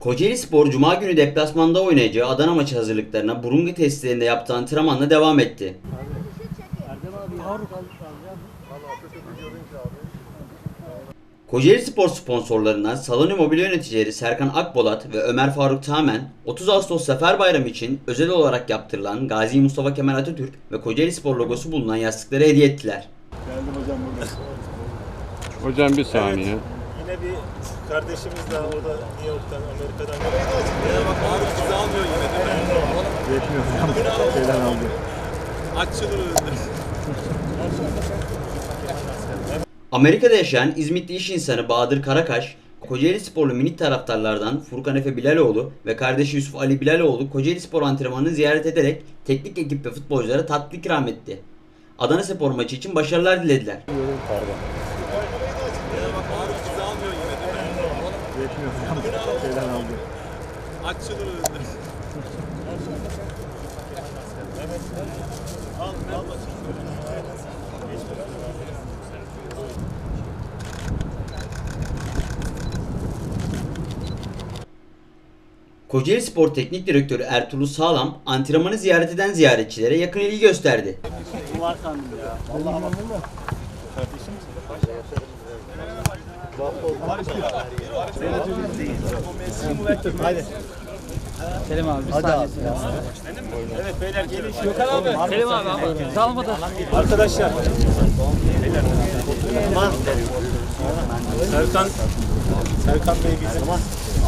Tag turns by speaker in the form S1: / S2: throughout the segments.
S1: Kocaeli Spor Cuma günü deplasmanda oynayacağı Adana maçı hazırlıklarına Burungi testlerinde yaptığı antrenmanla devam etti. Kocaeli Spor sponsorlarından Saloni Mobilya yöneticileri Serkan Akbolat ve Ömer Faruk Tamen 30 Ağustos Sefer Bayramı için özel olarak yaptırılan Gazi Mustafa Kemal Atatürk ve Kocaeli Spor logosu bulunan yastıkları hediye ettiler.
S2: Hocam bir saniye.
S3: Yine bir kardeşimiz daha o da New York'tan, Amerika'dan. Ya bak Faruk bizi almıyor yine değil mi? Yetmiyor. Şeyden aldı. Açılır
S1: Amerika'da yaşayan İzmitli iş insanı Bahadır Karakaş, Kocaeli Sporlu minik taraftarlardan Furkan Efe Bilaloğlu ve kardeşi Yusuf Ali Bilaloğlu Kocaeli Spor antrenmanını ziyaret ederek teknik ekip ve futbolculara tatlı ikram etti. Adana Spor maçı için başarılar dilediler
S3: bak Faruk bizi almıyor yine değil mi? Yetmiyor. Şeyden aldı. Açılır Al, al bakayım.
S1: Kocaeli Spor Teknik Direktörü Ertuğrul Sağlam antrenmanı ziyaret eden ziyaretçilere yakın ilgi gösterdi.
S4: Selim abi bir saniye.
S3: Evet beyler gelin şu.
S4: Selim abi ama dalmadan.
S3: Arkadaşlar. Serkan Serkan Bey bizim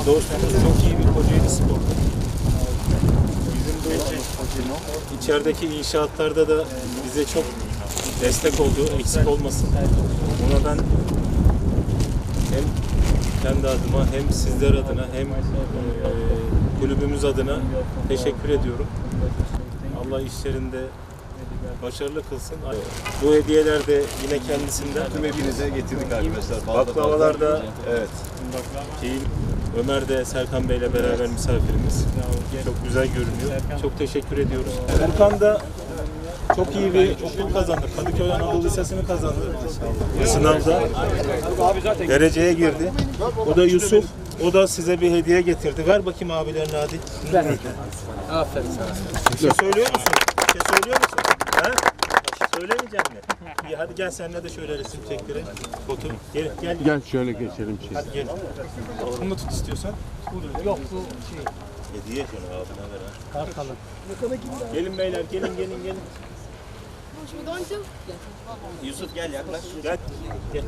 S3: dostumuz çok iyi bir Kocaeli sporcu. Bizim bu içerideki inşaatlarda da bize çok destek oldu. Eksik olmasın. Ona ben kendi adıma hem sizler adına hem eee, kulübümüz adına teşekkür ediyorum. Allah işlerinde başarılı kılsın. Bu hediyeler de yine kendisinden.
S5: Tüm hepinize getirdik arkadaşlar.
S3: Baklavalar da
S5: Evet.
S3: Şeyin, Ömer de Serkan Bey'le beraber misafirimiz. Çok güzel görünüyor. Çok teşekkür ediyoruz. Furkan da çok iyi bir okul kazandı. Kadıköy Anadolu Lisesi'ni kazandı. Sınavda dereceye girdi. O da Yusuf. O da size bir hediye getirdi. Ver bakayım abilerine hadi.
S4: Aferin sana.
S3: Bir şey söylüyor musun? Bir şey söylüyor musun? Ha? Söylemeyecek mi? İyi hadi gel seninle de şöyle resim çektirelim. Foto. Gel gel.
S2: Gel şöyle geçelim şimdi.
S3: Hadi gel. Bunu tut istiyorsan.
S4: Yok bu şey.
S3: Hediye şunu abine ver ha.
S4: Arkalı.
S3: Gelin beyler gelin gelin gelin. Yusuf gel yaklaş. Gel. Gel.